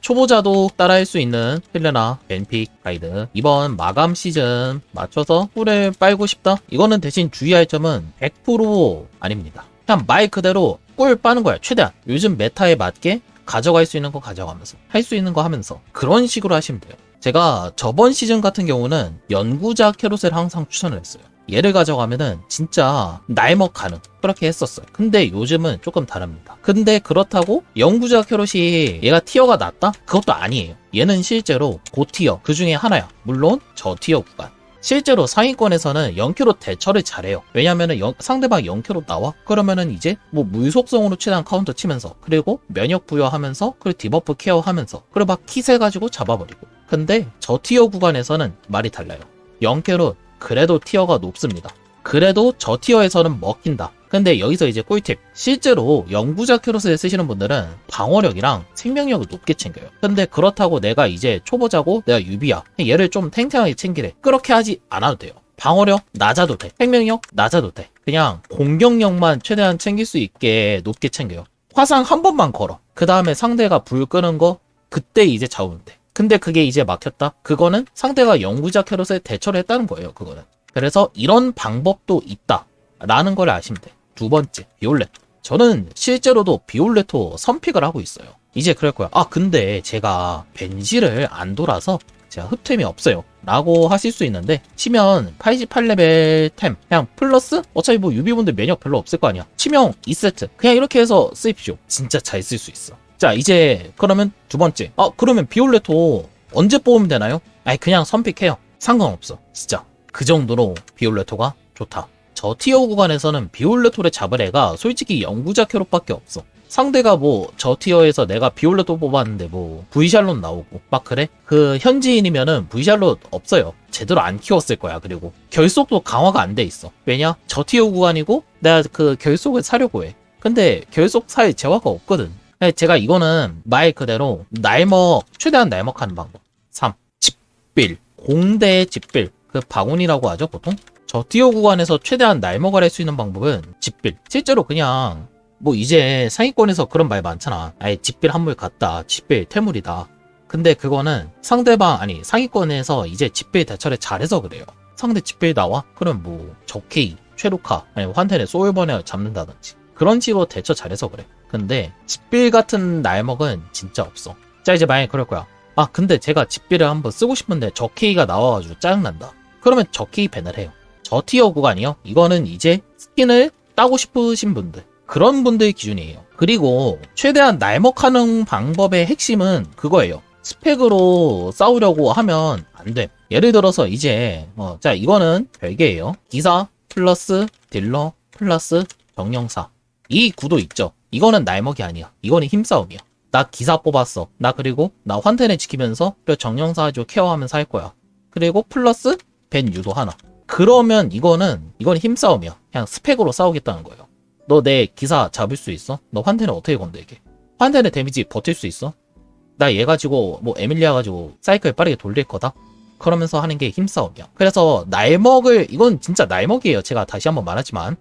초보자도 따라할 수 있는 헬레나 벤픽 가이드 이번 마감 시즌 맞춰서 꿀을 빨고 싶다? 이거는 대신 주의할 점은 100% 아닙니다. 그냥 말 그대로 꿀 빠는 거야 최대한 요즘 메타에 맞게 가져갈 수 있는 거 가져가면서 할 수 있는 거 하면서 그런 식으로 하시면 돼요. 제가 저번 시즌 같은 경우는 연구자 캐롯을 항상 추천을 했어요. 얘를 가져가면은 진짜 날먹 가능 그렇게 했었어요. 근데 요즘은 조금 다릅니다. 근데 그렇다고 연구자 캐롯이 얘가 티어가 낮다? 그것도 아니에요. 얘는 실제로 고티어 그 중에 하나야. 물론 저 티어 구간. 실제로 상위권에서는 0캐롯 대처를 잘해요. 왜냐면은 영- 상대방 0캐롯 나와? 그러면은 이제 뭐 물속성으로 최대한 카운터 치면서 그리고 면역 부여하면서 그리고 디버프 케어하면서 그리고 막 킷 해가지고 잡아버리고. 근데 저 티어 구간에서는 말이 달라요. 0캐롯 그래도 티어가 높습니다. 그래도 저 티어에서는 먹힌다. 근데 여기서 이제 꿀팁. 실제로 연구자 캐롯을 쓰시는 분들은 방어력이랑 생명력을 높게 챙겨요. 근데 그렇다고 내가 이제 초보자고 내가 유비야. 얘를 좀 탱탱하게 챙기래. 그렇게 하지 않아도 돼요. 방어력 낮아도 돼. 생명력 낮아도 돼. 그냥 공격력만 최대한 챙길 수 있게 높게 챙겨요. 화상 한 번만 걸어. 그 다음에 상대가 불 끄는 거 그때 이제 잡으면 돼. 근데 그게 이제 막혔다? 그거는 상대가 연구자 캐롯에 대처를 했다는 거예요, 그거는. 그래서 이런 방법도 있다. 라는 걸 아시면 돼. 두 번째, 비올레토. 저는 실제로도 비올레토 선픽을 하고 있어요. 이제 그럴 거야. 아, 근데 제가 벤지를 안 돌아서 제가 흡템이 없어요. 라고 하실 수 있는데, 치면 88레벨 템, 그냥 플러스? 어차피 뭐 유비분들 면역 별로 없을 거 아니야. 치명 2세트. 그냥 이렇게 해서 쓰십시오. 진짜 잘 쓸 수 있어. 자, 이제 그러면 두 번째. 아, 그러면 비올레토 언제 뽑으면 되나요? 아니, 그냥 선픽해요. 상관없어. 진짜. 그 정도로 비올레토가 좋다. 저 티어 구간에서는 비올레토를 잡을 애가 솔직히 연구자 캐롯밖에 없어. 상대가 뭐 저 티어에서 내가 비올레토 뽑았는데 뭐 V샬롯 나오고 막 그래? 그 현지인이면은 V샬롯 없어요. 제대로 안 키웠을 거야. 그리고 결속도 강화가 안 돼 있어. 왜냐? 저 티어 구간이고 내가 그 결속을 사려고 해. 근데 결속 살 재화가 없거든. 네, 제가 이거는 말 그대로 날먹 최대한 날먹하는 방법. 3. 집빌 공대 집빌 그 바구니라고 하죠 보통? 저 티어 구간에서 최대한 날먹을 할 수 있는 방법은 집빌 실제로 그냥 뭐 이제 상위권에서 그런 말 많잖아. 아예 집빌 한물 갔다 집빌 태물이다. 근데 그거는 상대방 아니 상위권에서 이제 집빌 대처를 잘해서 그래요. 상대 집빌 나와? 그럼 뭐 적케이 최루카 아니 환텐의 소울번에 잡는다든지. 그런 식으로 대처 잘해서 그래 근데 집빌 같은 날먹은 진짜 없어. 자 이제 만약에 그럴 거야. 아 근데 제가 집비를 한번 쓰고 싶은데 저 K가 나와가지고 짜증난다. 그러면 저 K 밴을 해요. 저 티어 구간이요? 이거는 이제 스킨을 따고 싶으신 분들. 그런 분들 기준이에요. 그리고 최대한 날먹하는 방법의 핵심은 그거예요. 스펙으로 싸우려고 하면 안 돼. 예를 들어서 이제 어, 자 이거는 별개예요. 기사 플러스 딜러 플러스 정령사. 이 구도 있죠 이거는 날먹이 아니야 이거는 힘싸움이야 나 기사 뽑았어. 나 그리고 나 환텐에 지키면서 그리고 정령사조 케어하면서 할 거야. 그리고 플러스 벤 유도 하나. 그러면 이거는 이건 힘싸움이야. 그냥 스펙으로 싸우겠다는 거예요. 너 내 기사 잡을 수 있어? 너 환텐을 어떻게 건들게? 환텐의 데미지 버틸 수 있어? 나 얘 가지고 뭐 에밀리아 가지고 사이클 빠르게 돌릴 거다? 그러면서 하는 게 힘싸움이야. 그래서 날먹을 이건 진짜 날먹이에요. 제가 다시 한번 말하지만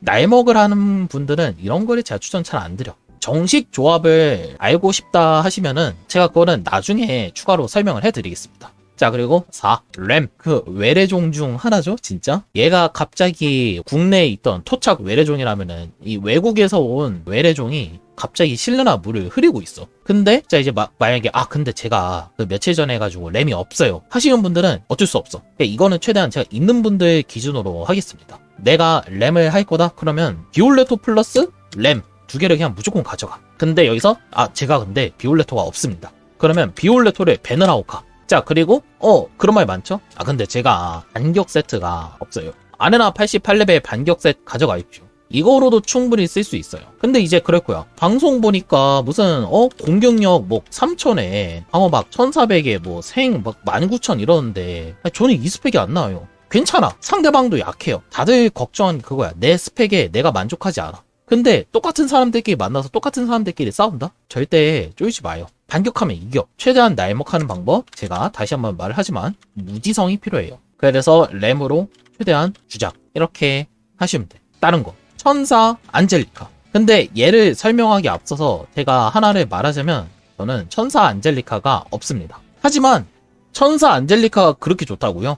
날먹을 하는 분들은 이런 거를 제가 추천 잘 안 드려. 정식 조합을 알고 싶다 하시면은 제가 그거는 나중에 추가로 설명을 해드리겠습니다. 자 그리고 4. 램. 그 외래종 중 하나죠 진짜 얘가 갑자기 국내에 있던 토착 외래종이라면은 이 외국에서 온 외래종이 갑자기 실내나 물을 흐리고 있어 근데 자 이제 마- 만약에 아 근데 제가 그 며칠 전에 해가지고 램이 없어요 하시는 분들은 어쩔 수 없어 이거는 최대한 제가 있는 분들 기준으로 하겠습니다 내가 램을 할 거다 그러면 비올레토 플러스 램 두 개를 그냥 무조건 가져가. 근데 여기서 아 제가 근데 비올레토가 없습니다. 그러면 비올레토를 가. 자 그리고 어 그런 말 많죠? 아 근데 제가 반격 세트가 없어요. 아레나 88레벨 반격 세트 가져가십시오. 이거로도 충분히 쓸 수 있어요. 근데 이제 거야. 방송 보니까 무슨 어 공격력 뭐 3000에 방어 막 1400에 뭐 생 막 19000 이러는데 아니, 저는 이 스펙이 안 나와요. 괜찮아. 상대방도 약해요. 다들 걱정한 그거야. 내 스펙에 내가 만족하지 않아. 근데 똑같은 사람들끼리 만나서 똑같은 사람들끼리 싸운다? 절대 쫄지 마요. 반격하면 이겨. 최대한 날먹하는 방법 제가 다시 한번 말을 하지만 무지성이 필요해요. 그래서 램으로 최대한 주작 이렇게 하시면 돼. 다른 거 천사 안젤리카. 근데 얘를 설명하기 앞서서 제가 하나를 말하자면 저는 천사 안젤리카가 없습니다. 하지만 천사 안젤리카가 그렇게 좋다고요?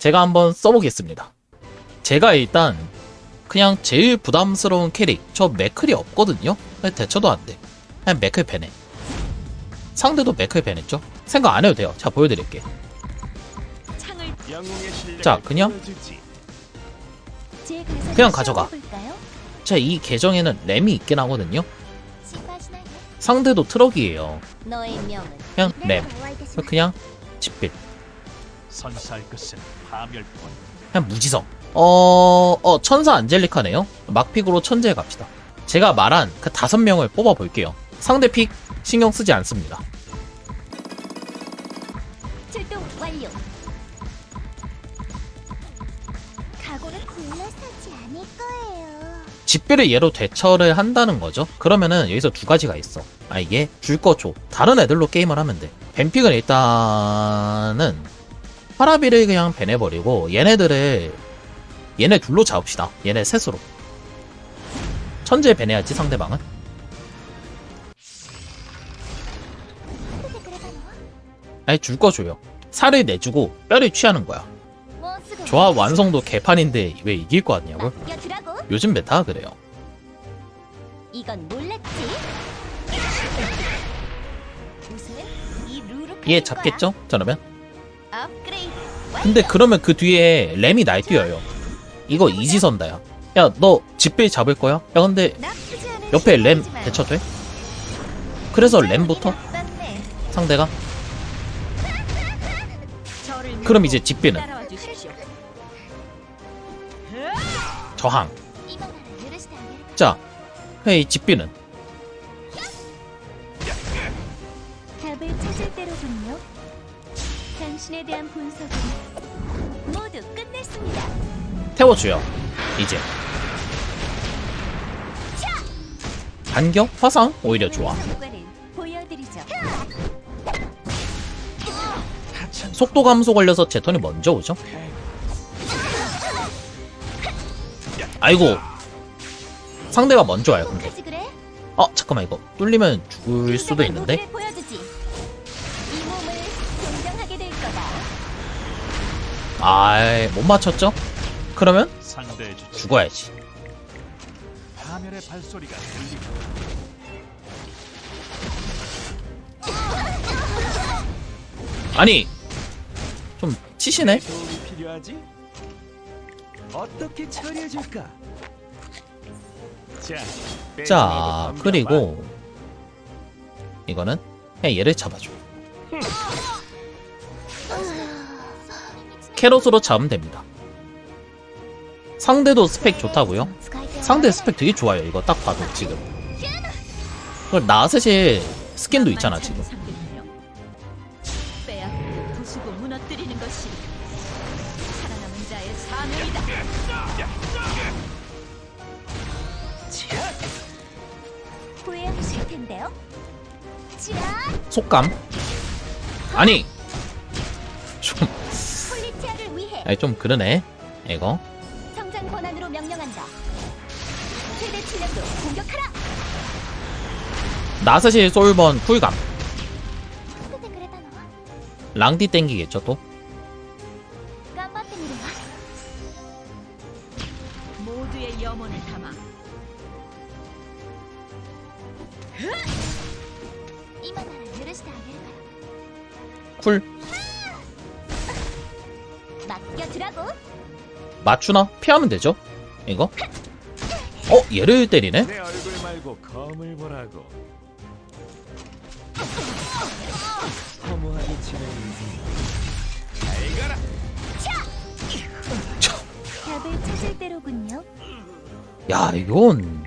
제가 한번 써보겠습니다. 제가 일단 그냥 제일 부담스러운 캐릭 저 맥클이 없거든요? 대처도 안 돼. 그냥 맥클 배네. 상대도 맥클 배냈죠? 생각 안 해도 돼요. 자 보여드릴게. 자, 그냥 그냥 가져가. 자 이 계정에는 램이 있긴 하거든요. 상대도 트럭이에요. 그냥 네, 램. 그냥 집빌. 선사할 것은 파멸뿐. 그냥 무지성. 어, 어, 천사 안젤리카네요? 막픽으로 천재에 갑시다. 제가 말한 그 다섯 명을 뽑아볼게요. 상대 픽 신경 쓰지 않습니다. 출동 완료. 각오는 굴러서지 않을 거예요. 집비를 얘로 대처를 한다는 거죠. 그러면은 여기서 두 가지가 있어. 아, 이게 줄거 줘. 다른 애들로 게임을 하면 돼. 뱀픽은 일단은 파라비를 그냥 배내버리고 얘네들을 얘네 둘로 잡읍시다. 얘네 셋으로. 천재 배내야지 상대방은. 아니 줄 거 줘요. 살을 내주고 뼈를 취하는 거야. 조합 완성도 개판인데 왜 이길 거 같냐고? 요즘 메타가 그래요. 이건 몰랐지? 우승은 이 룰을 얘 가진 잡겠죠? 저러면? 근데 그러면 그 뒤에 램이 날뛰어요. 이거 이지선다야. 야, 너 집배 잡을 거야? 야, 근데 옆에 램 대처돼? 그래서 램부터 상대가 그럼 이제 집배는? 저항 자, 회의 집비는 대한 분석은 모두 끝냈습니다. 태워줘요. 이제. 반격? 화상? 오히려 좋아. 성과를 보여드리죠. 속도 감소 걸려서 제 턴이 먼저 오죠? 아이고. 상대가 먼저 와요, 근데. 그래? 어, 잠깐만, 이거. 뚫리면 죽을 수도 있는데? 아이, 못 맞췄죠? 그러면. 죽어야지. 파멸의 발소리가 들리고 아니, 좀 치시네? 도움이 필요하지? 어떻게 처리해 줄까? 자, 자, 그리고 이거는 그냥 얘를 잡아줘. 캐럿으로 잡으면 됩니다. 상대도 스펙 좋다고요? 상대 스펙 되게 좋아요. 이거 딱 봐도 지금. 그걸 나스실 스킨도 있잖아 지금. 속감. 아니, 아니 좀 그러네. 이거. 성장 권한으로 명령한다. 최대 출력으로 공격하라. 나스실 솔번 쿨감. 랑디 땡기겠죠 또. 맞추나? 피하면 되죠. 이거. 어, 얘를 때리네? 내 얼굴 말고 검을 보라고. 허무하게 지낸 인생. 잘 가라. 답을 찾을 때로군요 야, 이건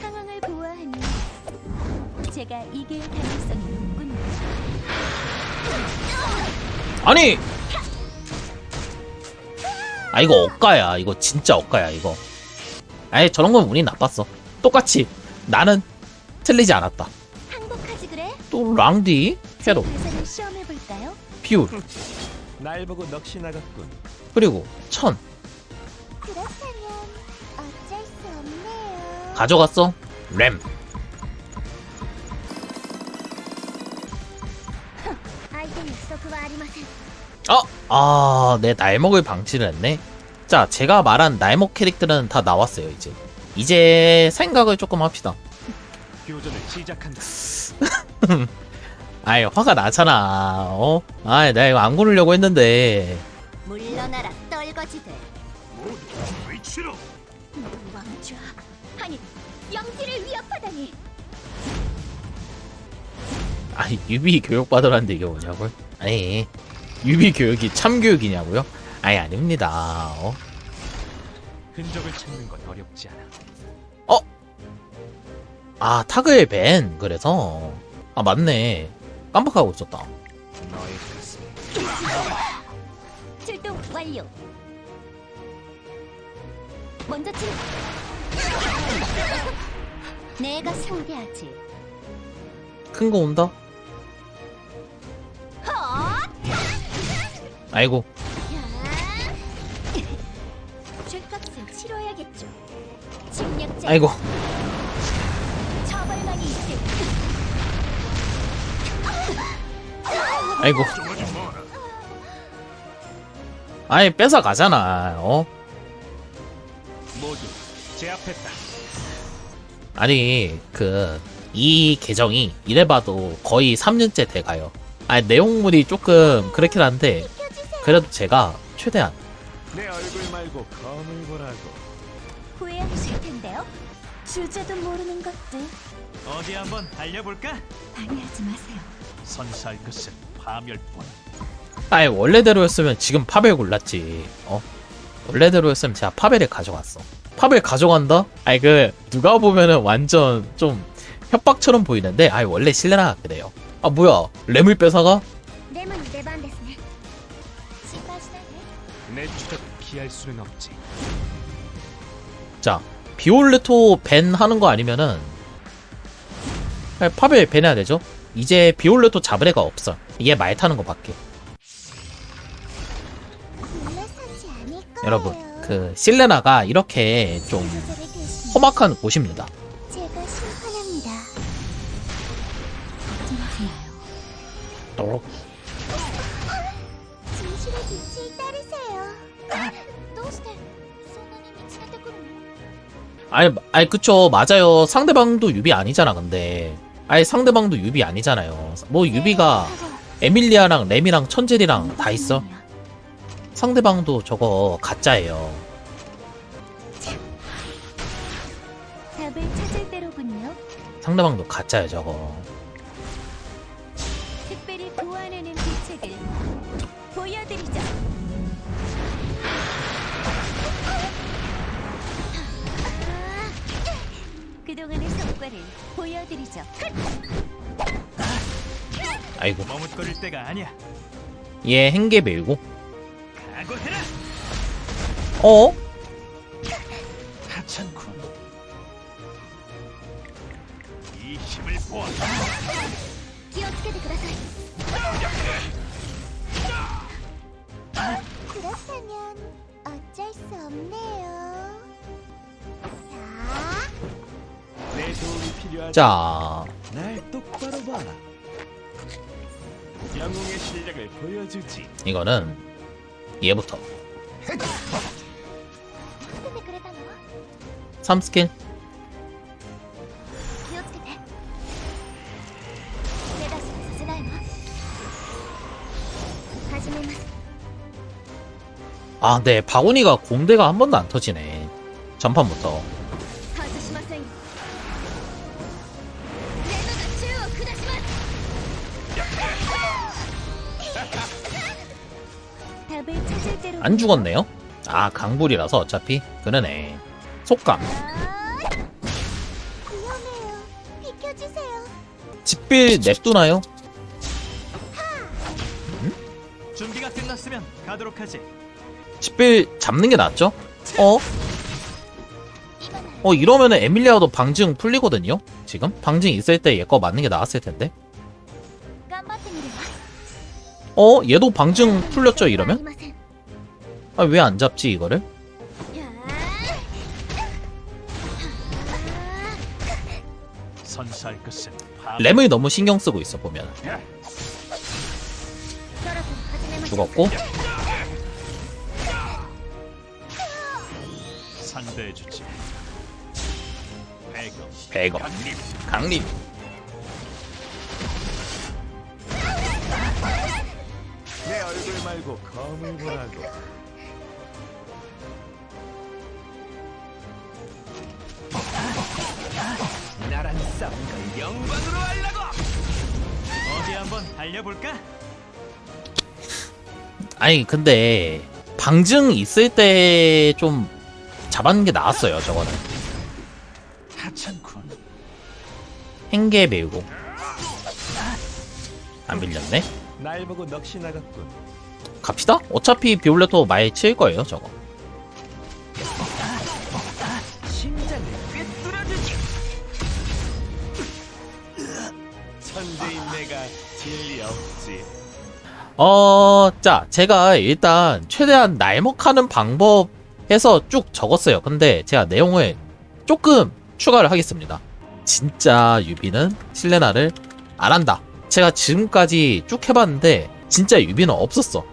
상황을 보아하니 제가 이길 가능성이 높군요 아니! 아, 이거 억가야. 이거 진짜 억가야, 이거. 아예 저런 건 운이 나빴어. 똑같이. 나는 틀리지 않았다. 항복하지 그래? 또 랑디, 캐로, 대사를 시험해볼까요? 피울, 날 보고 넋이 나갔군. 그리고 천. 그렇다면 가져갔어 램 相手に不足はありません 어? 아, 내 날먹을 방치를 했네. 자, 제가 말한 날먹 캐릭터는 다 나왔어요, 이제. 이제 생각을 조금 합시다. 교전을 시작한다. 아이, 화가 나잖아. 어? 아이, 내가 이거 안 고르려고 했는데. 물러나라 떨거지들 모두 위치로. 왕좌 아니 영지를 위협하다니 아니, 유비 교육받으라는데 이게 뭐냐고요? 아니, 유비 교육이 참 교육이냐고요? 아니, 아닙니다. 어? 흔적을 찾는 건 어렵지 않아. 아, 타그의 벤. 그래서. 아, 맞네. 깜빡하고 있었다. 너의 가슴 출동 완료 먼저 칠 내가 상대하지 큰 거 온다? 헛! 아이고. 치러야겠죠 아이고. 처벌만이 있을 아이고. 아니, 뺏어 가잖아. 어? 모두 제압했다. 아니 그 이 계정이 이래봐도 거의 3년째 돼가요. 아니 내용물이 조금 그렇긴 한데 그래도 제가 최대한 내 얼굴 말고 검을 보라고. 후회하실 텐데요 주제도 모르는 것들 어디 한번 달려볼까? 방해하지 마세요 선사할 것은 파멸뿐. 아니 원래대로였으면 지금 파벨 골랐지. 어? 원래대로였으면 제가 파벨을 가져갔어. 파벨 가져간다? 아니 그 누가 보면은 완전 좀 협박처럼 보이는데 아니 원래 실내나 그래요. 아 뭐야 램을 뺏어가? 피할 수는 없지. 자 비올레토 밴 하는 거 아니면은 아니, 파벨 밴 해야 되죠? 이제 비올레토 잡을 애가 없어. 얘 말 타는 거밖에. 여러분 그 실레나가 이렇게 좀 험악한 곳입니다. 제가 아니 아니 그쵸 맞아요. 상대방도 유비 아니잖아 근데. 아니 상대방도 유비 아니잖아요. 뭐 유비가 에밀리아랑 램이랑 천젤이랑 다 있어. 상대방도 저거 가짜예요. 상대방도 가짜예요 저거. 보여드리죠. 아이고. 머뭇거릴 때가 아니야. 얘 행계 밀고. 각오해라. 어? 하찮군. 이 힘을 보아. 기어치게 그다사이. 아! 그렇다면 어쩔 수 없네요. 자. 이거는 얘부터. 3스킬. 아, 네. 바구니가 공대가 한 번도 안 터지네. 전판부터. 안 죽었네요? 아 강불이라서 어차피 그러네 속감 집필 냅두나요? 음? 준비가 끝났으면 가도록 하지. 집빌 잡는 게 낫죠? 어? 어 이러면은 에밀리아도 방증 풀리거든요? 지금? 방증 있을 때 얘 거 맞는 게 나았을 텐데 어? 얘도 방증 풀렸죠 이러면? 아 왜 안 잡지 이거를? 램을 너무 신경 쓰고 있어 보면. 예. 죽었고. 상대해 주지. 배경 백업 강림. 강림. 내 얼굴 말고 검을 보라고. 나란 싸움을 영광으로 하려고. 어디 한번 달려볼까? 아니 근데 방증 있을 때 좀 잡았는 게 나았어요 저거는 하찮군. 행계 배우고 안 밀렸네 날 보고 넋이 나갔군. 갑시다 어차피 비올레토 많이 칠 거예요 저거 어, 자, 제가 일단 최대한 날먹하는 방법 해서 쭉 적었어요. 근데 제가 내용을 조금 추가를 하겠습니다. 진짜 유비는 실레나를 안 한다. 제가 지금까지 쭉 해봤는데 진짜 유비는 없었어.